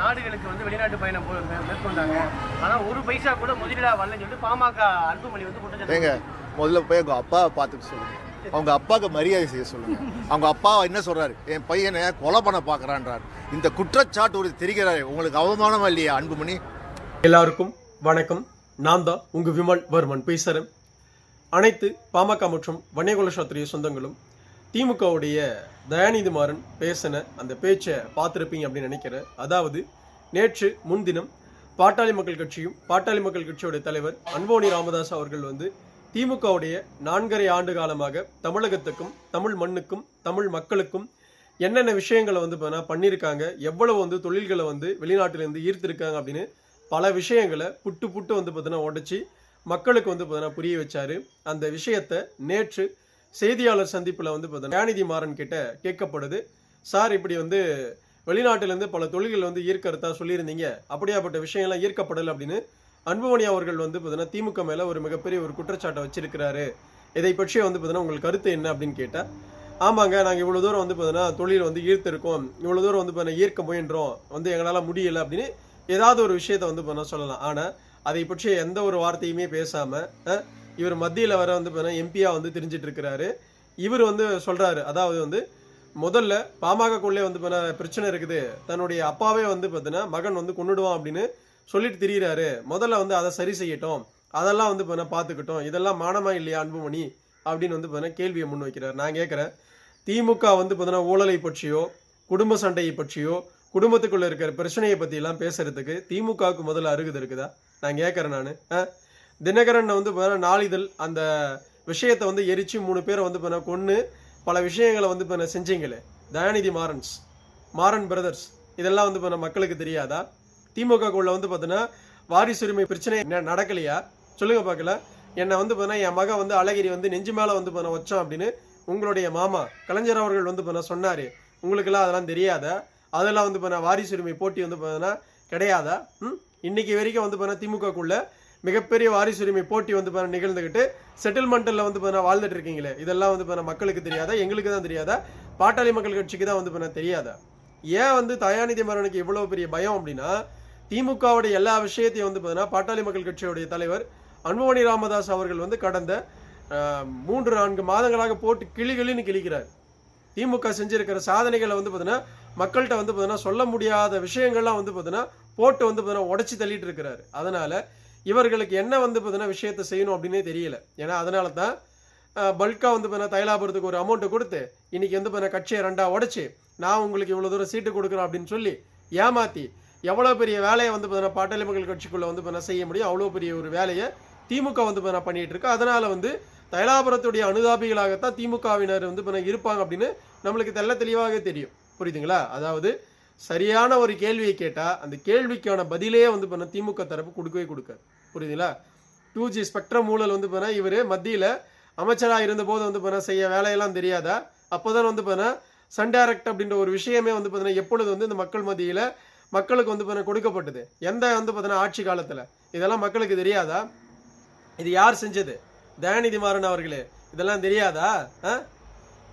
நாடுகளுக்கு வந்து வெளிநாட்டு பயணம் மேற்கொண்டாங்க. ஆனா ஒரு பைசா கூட முதலீடா வரலன்னு சொல்லிட்டு பாமக அன்புமணி வந்து குற்றச்சாட்டு ஏங்க முதல்ல போய் அவங்க அப்பாவை பார்த்துக்க சொல்லுங்க. அவங்க அப்பாவுக்கு மரியாதை செய்ய சொல்லுங்க. அவங்க அப்பா என்ன சொல்றாரு? என் பையனை கொலை பண்ண பார்க்கறான்றார். இந்த குற்றச்சாட்டு ஒரு தெரிகிறாரு உங்களுக்கு அவமானமா இல்லையா அன்புமணி எல்லாருக்கும் வணக்கம். நான் தான் உங்க விமல் வர்மன் பேசுகிறேன் அனைத்து பாமக மற்றும் வன்னியகுல சாத்திரிய சொந்தங்களும் திமுகவுடைய தயாநிதிமாறன் பேசின அந்த பேச்சை பார்த்துருப்பீங்க அப்படின்னு நினைக்கிறேன். அதாவது நேற்று முன்தினம் பாட்டாளி மக்கள் கட்சியும் பாட்டாளி மக்கள் கட்சியோடைய தலைவர் அன்போனி ராமதாஸ் அவர்கள் வந்து திமுகவுடைய நான்கரை ஆண்டு காலமாக தமிழகத்துக்கும் தமிழ் மண்ணுக்கும் தமிழ் மக்களுக்கும் என்னென்ன விஷயங்களை வந்து பண்ணியிருக்காங்க எவ்வளவு வந்து தொழில்களை வந்து வெளிநாட்டிலேருந்து ஈர்த்திருக்காங்க அப்படின்னு பல விஷயங்களை புட்டு புட்டு வந்து பார்த்தீங்கன்னா உடச்சி மக்களுக்கு வந்து பார்த்தீங்கன்னா புரிய வச்சாரு. அந்த விஷயத்தை நேற்று செய்தியாளர் சந்திப்பில் வந்து பார்த்தீங்கன்னா தயாநிதி மாறன் கிட்ட கேட்கப்படுது. சார் இப்படி வந்து வெளிநாட்டிலேருந்து பல தொழில்கள் வந்து ஈர்க்கறதா சொல்லியிருந்தீங்க. அப்படியாப்பட்ட விஷயங்கள்லாம் ஈர்க்கப்படலை அப்படின்னு அன்புமணி அவர்கள் வந்து பார்த்தீங்கன்னா திமுக மேலே ஒரு மிகப்பெரிய ஒரு குற்றச்சாட்டை வச்சிருக்கிறாரு. இதை பற்றி வந்து பார்த்தீங்கன்னா உங்களுக்கு கருத்து என்ன அப்படின்னு கேட்டால் ஆமாங்க நாங்கள் இவ்வளோ தூரம் வந்து பார்த்தீங்கன்னா தொழில் வந்து ஈர்த்திருக்கோம். இவ்வளோ தூரம் வந்து பார்த்தீங்கன்னா ஈர்க்க முயன்றோம். வந்து எங்களால் முடியலை அப்படின்னு ஏதாவது ஒரு விஷயத்தை வந்து பார்த்தீங்கன்னா சொல்லலாம். ஆனால் அதை பற்றி எந்த ஒரு வார்த்தையுமே பேசாமல் இவர் மத்தியில் வர வந்து பார்த்தீங்கன்னா எம்பியாக வந்து தெரிஞ்சிட்டு இருக்கிறாரு. இவர் வந்து சொல்கிறாரு அதாவது வந்து முதல்ல பாமகக்குள்ளே வந்து பார்த்தீங்கன்னா பிரச்சனை இருக்குது. தன்னுடைய அப்பாவே வந்து பார்த்தீங்கன்னா மகன் வந்து கொண்டுடுவான் அப்படின்னு சொல்லிட்டு திரியிறாரு. முதல்ல வந்து அதை சரி செய்யட்டும். அதெல்லாம் வந்து பார்த்தீங்கன்னா பார்த்துக்கிட்டோம் இதெல்லாம் மானமா இல்லையா அன்புமணி அப்படின்னு வந்து பார்த்தீங்கன்னா கேள்வியை முன் வைக்கிறார். நான் கேட்குறேன் திமுக வந்து பார்த்தீங்கன்னா ஊழலை பற்றியோ குடும்ப சண்டையை பற்றியோ குடும்பத்துக்குள்ளே இருக்கிற பிரச்சனையை பற்றியெல்லாம் பேசுறதுக்கு திமுகவுக்கு முதல்ல அருகுது இருக்குதா? நான் கேட்குறேன் நான். தினகரன் வந்து பார்த்தீங்கன்னா நாளிதழ் அந்த விஷயத்தை வந்து எரிச்சு மூணு பேரை வந்து பார்த்தீங்கன்னா கொன்று பல விஷயங்களை வந்து பார்த்தீங்கன்னா செஞ்சீங்களே தயாநிதி மாறன்ஸ் மாறன் பிரதர்ஸ் இதெல்லாம் வந்து பார்த்தீங்கன்னா மக்களுக்கு தெரியாதா திமுகக்குள்ள வந்து பார்த்தீங்கன்னா வாரிசுரிமை பிரச்சனை என்ன நடக்கலையா சொல்லுங்க பார்க்கல என்னை வந்து பார்த்தீங்கன்னா என் மகன் வந்து அழகிரி வந்து நெஞ்சு மேலே வந்து பார்த்தீங்கன்னா வச்சான் அப்படின்னு உங்களுடைய மாமா கலைஞர் அவர்கள் வந்து பார்த்தீங்கன்னா சொன்னார் உங்களுக்கெல்லாம் அதெல்லாம் தெரியாதா அதெல்லாம் வந்து பார்த்தீங்கன்னா வாரிசுரிமை போட்டி வந்து பார்த்தீங்கன்னா கிடையாதா ம் இன்னைக்கு வரைக்கும் வந்து பார்த்தீங்கன்னா திமுகக்குள்ள மிகப்பெரிய வாரிசுரிமை போட்டி வந்து பார்த்தீங்கன்னா நிகழ்ந்துக்கிட்டு செட்டில்மெண்ட்டில் வந்து பார்த்தீங்கன்னா வாழ்ந்துட்டு இருக்கீங்களே இதெல்லாம் வந்து பார்த்தீங்கன்னா மக்களுக்கு தெரியாதா? எங்களுக்கு தான் தெரியாதா? பாட்டாளி மக்கள் கட்சிக்கு தான் வந்து பார்த்தீங்கன்னா தெரியாதா? ஏன் வந்து தயாநிதி மரனுக்கு இவ்வளோ பெரிய பயம் அப்படின்னா திமுகவுடைய எல்லா விஷயத்தையும் வந்து பார்த்தீங்கன்னா பாட்டாளி மக்கள் கட்சியுடைய தலைவர் அன்புமணி ராமதாஸ் அவர்கள் வந்து கடந்த மூன்று நான்கு மாதங்களாக போட்டு கிளி கிளின்னு கிழிக்கிறார். திமுக செஞ்சிருக்கிற சாதனைகளை வந்து பார்த்தீங்கன்னா மக்கள்கிட்ட வந்து பார்த்தீங்கன்னா சொல்ல முடியாத விஷயங்கள்லாம் வந்து பார்த்தீங்கன்னா போட்டு வந்து பார்த்தீங்கன்னா உடச்சி தள்ளிட்டு இருக்கிறாரு. அதனால இவர்களுக்கு என்ன வந்து பார்த்தீங்கன்னா விஷயத்தை செய்யணும் அப்படின்னே தெரியல. ஏன்னா அதனால தான் பல்காக வந்து பார்த்தீங்கன்னா தைலாபுரத்துக்கு ஒரு அமௌண்ட்டை கொடுத்து இன்றைக்கி வந்து பார்த்தீங்கன்னா கட்சியை ரெண்டாக உடச்சி நான் உங்களுக்கு இவ்வளோ தூரம் சீட்டு கொடுக்குறேன் அப்படின்னு சொல்லி ஏமாற்றி எவ்வளோ பெரிய வேலையை வந்து பார்த்தீங்கன்னா பாட்டாளி மக்கள் கட்சிக்குள்ளே வந்து பார்த்தீங்கன்னா செய்ய முடியும் அவ்வளோ பெரிய ஒரு வேலையை திமுக வந்து பார்த்தீங்கன்னா பண்ணிட்டு இருக்கு. அதனால் வந்து தைலாபுரத்துடைய அனுதாபிகளாகத்தான் திமுகவினர் வந்து பார்த்தீங்கன்னா இருப்பாங்க அப்படின்னு நம்மளுக்கு தெள்ள தெளிவாக தெரியும். புரியுதுங்களா? அதாவது சரியான ஒரு கேள்வியை கேட்டால் அந்த கேள்விக்கான பதிலே வந்து பண்ண திமுக தரப்பு கொடுக்கவே கொடுக்காது. புரியுதுங்களா? டூ ஜி ஸ்பெக்ட்ரம் ஊழல் வந்து பண்ணால் இவர் மத்தியில் அமைச்சராக இருந்தபோது வந்து பண்ண செய்ய வேலையெல்லாம் தெரியாதா? அப்போதான் வந்து பண்ண சன் டைரக்ட் அப்படின்ற ஒரு விஷயமே வந்து பார்த்தீங்கன்னா எப்பொழுது வந்து இந்த மக்கள் மத்தியில் மக்களுக்கு வந்து பார்த்தீங்கன்னா கொடுக்கப்பட்டது? எந்த வந்து பார்த்தீங்கன்னா ஆட்சி காலத்தில்? இதெல்லாம் மக்களுக்கு தெரியாதா? இது யார் செஞ்சது? தயாநிதி மாறன் அவர்களே இதெல்லாம் தெரியாதா? ஆ?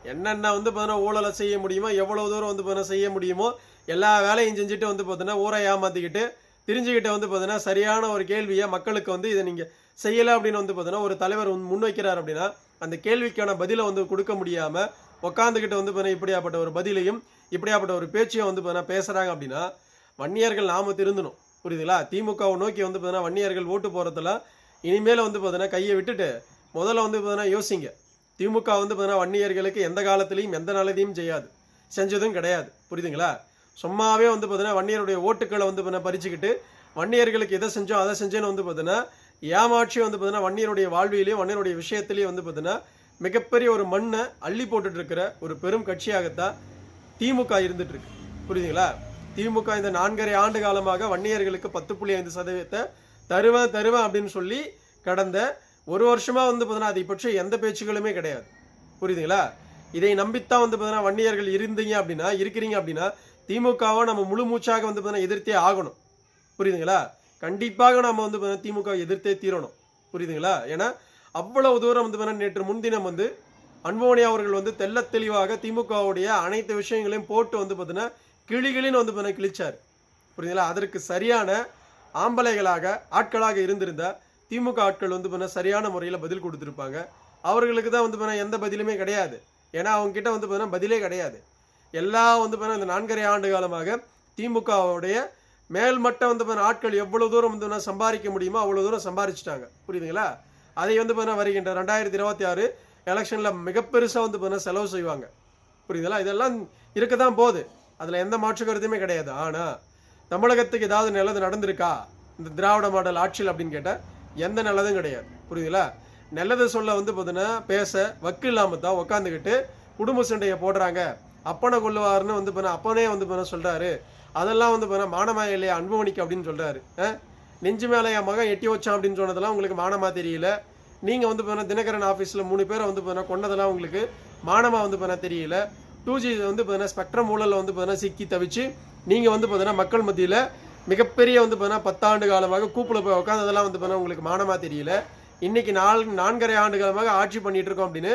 என்னென்ன வந்து பார்த்தீங்கன்னா ஊழலை செய்ய முடியுமோ எவ்வளவு தூரம் வந்து பார்த்தீங்கன்னா செய்ய முடியுமோ எல்லா வேலையும் செஞ்சுட்டு வந்து பார்த்தீங்கன்னா ஊரை ஏமாற்றிக்கிட்டு தெரிஞ்சுக்கிட்ட வந்து பார்த்தீங்கன்னா சரியான ஒரு கேள்வியை மக்களுக்கு வந்து இதை நீங்கள் செய்யலை அப்படின்னு வந்து பார்த்தீங்கன்னா ஒரு தலைவர் முன் முன்வைக்கிறார் அப்படின்னா அந்த கேள்விக்கான பதிலை வந்து கொடுக்க முடியாமல் உட்காந்துக்கிட்டு வந்து பார்த்தீங்கன்னா இப்படியாப்பட்ட ஒரு பதிலையும் இப்படியாப்பட்ட ஒரு பேச்சையும் வந்து பார்த்தீங்கன்னா பேசுகிறாங்க அப்படின்னா வன்னியர்கள் நாம திருந்தணும். புரியுதுங்களா? திமுகவை நோக்கி வந்து பார்த்தீங்கன்னா வன்னியர்கள் ஓட்டு போகிறதுல இனிமேல் வந்து பார்த்தீங்கன்னா கையை விட்டுட்டு முதல்ல வந்து பார்த்தீங்கன்னா யோசிங்க. திமுக வந்து பார்த்தீங்கன்னா வன்னியர்களுக்கு எந்த காலத்துலேயும் எந்த நல்லதையும் செய்யாது. செஞ்சதும் கிடையாது. புரியுதுங்களா? சும்மாவே வந்து பார்த்தீங்கன்னா வன்னியருடைய ஓட்டுக்களை வந்து பார்த்தீங்கன்னா பறிச்சுக்கிட்டு வன்னியர்களுக்கு எதை செஞ்சோம் அதை செஞ்சேன்னு வந்து பார்த்தீங்கன்னா ஏமாற்றி வந்து பார்த்தீங்கன்னா வன்னியருடைய வாழ்விலையும் வன்னியருடைய விஷயத்திலையும் வந்து பார்த்தீங்கன்னா மிகப்பெரிய ஒரு மண்ணை அள்ளி போட்டுட்டு இருக்கிற ஒரு பெரும் கட்சியாகத்தான் திமுக இருந்துட்டு இருக்கு புரியுதுங்களா? திமுக இந்த நான்கரை ஆண்டு காலமாக வன்னியர்களுக்கு பத்து புள்ளி ஐந்து சதவீதத்தை தருவேன் தருவேன் அப்படின்னு சொல்லி கடந்த ஒரு வருஷமா வந்து பார்த்தீங்கன்னா அதை பற்றி எந்த பேச்சுகளுமே கிடையாது. புரியுதுங்களா? இதை நம்பித்தான் வந்து பார்த்தீங்கன்னா வன்னியர்கள் இருந்தீங்க அப்படின்னா இருக்கிறீங்க அப்படின்னா திமுகவை நம்ம முழு மூச்சாக வந்து பார்த்தீங்கன்னா எதிர்த்தே ஆகணும். புரியுதுங்களா? கண்டிப்பாக நம்ம வந்து பார்த்தீங்கன்னா திமுக எதிர்த்தே தீரணும். புரியுதுங்களா? ஏன்னா அவ்வளவு தூரம் வந்து பார்த்தீங்கன்னா நேற்று முன்தினம் வந்து அன்போனி அவர்கள் வந்து தெள்ளத் தெளிவாக திமுகவுடைய அனைத்து விஷயங்களையும் போட்டு வந்து பார்த்தீங்கன்னா கிளிகளின்னு வந்து பார்த்தீங்கன்னா கிழிச்சார். புரியுதுங்களா? அதற்கு சரியான ஆம்பளைகளாக ஆட்களாக இருந்திருந்த திமுக ஆட்கள் வந்து பார்த்தீங்கன்னா சரியான முறையில் பதில் கொடுத்துருப்பாங்க. அவர்களுக்கு தான் வந்து பார்த்தீங்கன்னா எந்த பதிலுமே கிடையாது. ஏன்னா அவங்க கிட்ட வந்து பார்த்தீங்கன்னா பதிலே கிடையாது. எல்லாம் வந்து பார்த்தீங்கன்னா இந்த நான்கரை ஆண்டு காலமாக திமுகவுடைய மேல்மட்டம் வந்து பார்த்தீங்கன்னா ஆட்கள் எவ்வளோ தூரம் வந்து சம்பாதிக்க முடியுமோ அவ்வளோ தூரம் சம்பாரிச்சிட்டாங்க புரியுதுங்களா? அதை வந்து பண்ண வருகின்ற ரெண்டாயிரத்தி இருபத்தி ஆறு எலெக்ஷனில் மிக பெருசாக வந்து பார்த்தீங்கன்னா செலவு செய்வாங்க. புரியுதுங்களா? இதெல்லாம் இருக்க தான் போகுது. அதில் எந்த மாற்று கருத்துமே கிடையாது. ஆனால் தமிழகத்துக்கு ஏதாவது நல்லது நடந்திருக்கா? இந்த திராவிட மாடல் ஆட்சியில் அப்படின்னு கேட்டால் எந்த நல்லதும் கிடையாது. புரியுதுங்களா? நல்லது சொல்ல வந்து பார்த்தீங்கன்னா பேச வக்கு இல்லாமல் தான் உட்காந்துக்கிட்டு குடும்ப சண்டையை போடுறாங்க. அப்பனை கொள்ளுவார்னு வந்து பண்ண அப்பனே வந்து பண்ண சொல்கிறாரு அதெல்லாம் வந்து பண்ண மானமா இல்லையா அன்புமணிக்கு அப்படின்னு சொல்கிறாரு நெஞ்சு மேலே என் மகன் எட்டி வச்சான் அப்படின்னு சொன்னதெல்லாம் உங்களுக்கு மானமாக தெரியல நீங்கள் வந்து பண்ண தினகரன் ஆஃபீஸில் மூணு பேரை வந்து பண்ண கொண்டதெல்லாம் உங்களுக்கு மானமாக வந்து பண்ண தெரியல டூ ஜி வந்து பார்த்தீங்கன்னா ஸ்பெக்ட்ரம் ஊழலில் வந்து பார்த்தீங்கன்னா சிக்கி தவிச்சு நீங்கள் வந்து பார்த்தீங்கன்னா மக்கள் மத்தியில் மிகப்பெரிய வந்து பார்த்தீங்கன்னா பத்தாண்டு காலமாக கூப்பில் போய் உட்காந்ததெல்லாம் வந்து பார்த்தீங்கன்னா உங்களுக்கு மானமாக தெரியல இன்னைக்கு நாலு நான்கரை ஆண்டு காலமாக ஆட்சி பண்ணிகிட்டு இருக்கோம் அப்படின்னு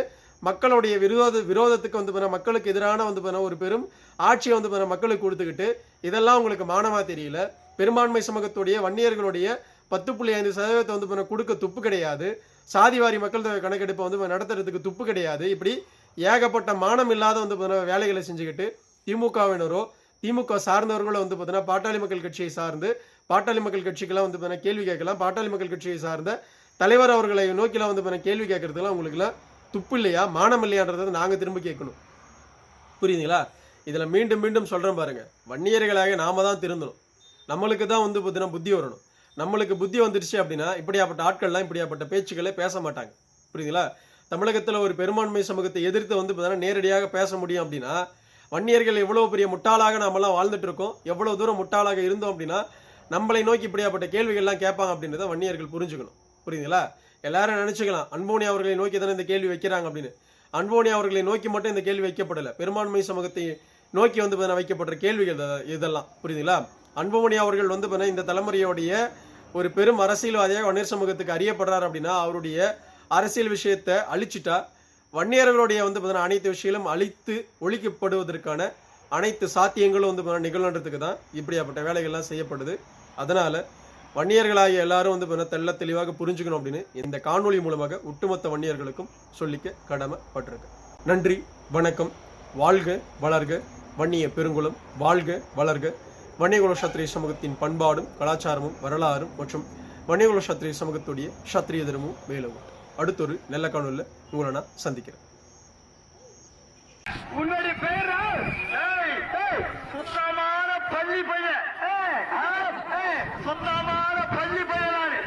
மக்களுடைய விரோத விரோதத்துக்கு வந்து பார்த்தீங்கன்னா மக்களுக்கு எதிரான வந்து பார்த்தீங்கன்னா ஒரு பெரும் ஆட்சியை வந்து பார்த்தீங்கன்னா மக்களுக்கு கொடுத்துக்கிட்டு இதெல்லாம் உங்களுக்கு மானமா தெரியல. பெரும்பான்மை சமூகத்துடைய வன்னியர்களுடைய பத்து புள்ளி ஐந்து சதவீதத்தை வந்து பார்த்தீங்கன்னா கொடுக்க துப்பு கிடையாது. சாதிவாரி மக்கள் தொகை கணக்கெடுப்பை வந்து நடத்துறதுக்கு துப்பு கிடையாது. இப்படி ஏகப்பட்ட மானம் இல்லாத வந்து பார்த்தீங்கன்னா வேலைகளை செஞ்சுக்கிட்டு திமுகவினரோ திமுக சார்ந்தவர்களோ வந்து பார்த்தீங்கன்னா பாட்டாளி மக்கள் கட்சியை சார்ந்து பாட்டாளி மக்கள் கட்சிக்கெல்லாம் வந்து பார்த்தீங்கன்னா கேள்வி கேட்கலாம். பாட்டாளி மக்கள் கட்சியை சார்ந்த தலைவர் அவர்களை நோக்கிலாம் வந்து பார்த்தீங்கன்னா கேள்வி கேட்கறதுலாம் உங்களுக்குலாம் துப்பு இல்லையா மானம் இல்லையான்றதை நாங்கள் திரும்ப கேட்கணும். புரியுதுங்களா? இதில் மீண்டும் மீண்டும் சொல்கிறேன் பாருங்கள் வன்னியர்களாக நாம் தான் திருந்தணும். நம்மளுக்கு தான் வந்து பார்த்தீங்கன்னா புத்தி வரணும். நம்மளுக்கு புத்தி வந்துடுச்சு அப்படின்னா இப்படியாப்பட்ட ஆட்கள்லாம் இப்படியாப்பட்ட பேச்சுக்களே பேச மாட்டாங்க. புரியுதுங்களா? தமிழகத்தில் ஒரு பெரும்பான்மை சமூகத்தை எதிர்த்து வந்து பார்த்தீங்கன்னா நேரடியாக பேச முடியும் அப்படின்னா வன்னியர்கள் எவ்வளோ பெரிய முட்டாளாக நாமெல்லாம் வாழ்ந்துட்டு இருக்கோம் எவ்வளோ தூரம் முட்டாளாக இருந்தோம் அப்படின்னா நம்மளை நோக்கி இப்படியாப்பட்ட கேள்விகள்லாம் கேட்பாங்க அப்படின்றத வன்னியர்கள் புரிஞ்சுக்கணும். புரியுதுங்களா? எல்லாரும் நினைச்சுக்கலாம் அன்போனி அவர்களை நோக்கி தானே இந்த கேள்வி வைக்கிறாங்க அப்படின்னு. அன்போனி அவர்களை நோக்கி மட்டும் இந்த கேள்வி வைக்கப்படலை. பெரும்பான்மை சமூகத்தை நோக்கி வந்து பார்த்தீங்கன்னா வைக்கப்பட்ட கேள்விகள் இதெல்லாம். புரியுதுங்களா? அன்புமணி அவர்கள் வந்து பார்த்தீங்கன்னா இந்த தலைமுறையோடைய ஒரு பெரும் அரசியல்வாதியாக வன்னியர் சமூகத்துக்கு அறியப்படுறார் அப்படின்னா அவருடைய அரசியல் விஷயத்தை அழிச்சிட்டா வன்னியர்களுடைய வந்து பார்த்தீங்கன்னா அனைத்து விஷயங்களும் அழித்து ஒழிக்கப்படுவதற்கான அனைத்து சாத்தியங்களும் வந்து நிகழ்ன்றதுக்கு தான் இப்படியாப்பட்ட வேலைகள்லாம் செய்யப்படுது. அதனால வன்னியர்களாகிய எல்லாரும் வந்து பார்த்தீங்கன்னா தெள்ள தெளிவாக புரிஞ்சுக்கணும் அப்படின்னு இந்த காணொலி மூலமாக ஒட்டுமொத்த வன்னியர்களுக்கும் சொல்லிக்க கடமைப்பட்டிருக்கு. நன்றி வணக்கம். வாழ்க வளர்க. வன்னிய பெருங்குளம் வாழ்க வளர்க. வன்னியகுல சத்திரிய சமூகத்தின் பண்பாடும் கலாச்சாரமும் வரலாறும் மற்றும் வன்னியகுல சத்திரிய சமூகத்துடைய சத்திரிய தினமும் மேலும் அடுத்தொரு நல்ல காணொலியில் உங்களை நான் சந்திக்கிறேன். కొత్త పల్లి పైలాలి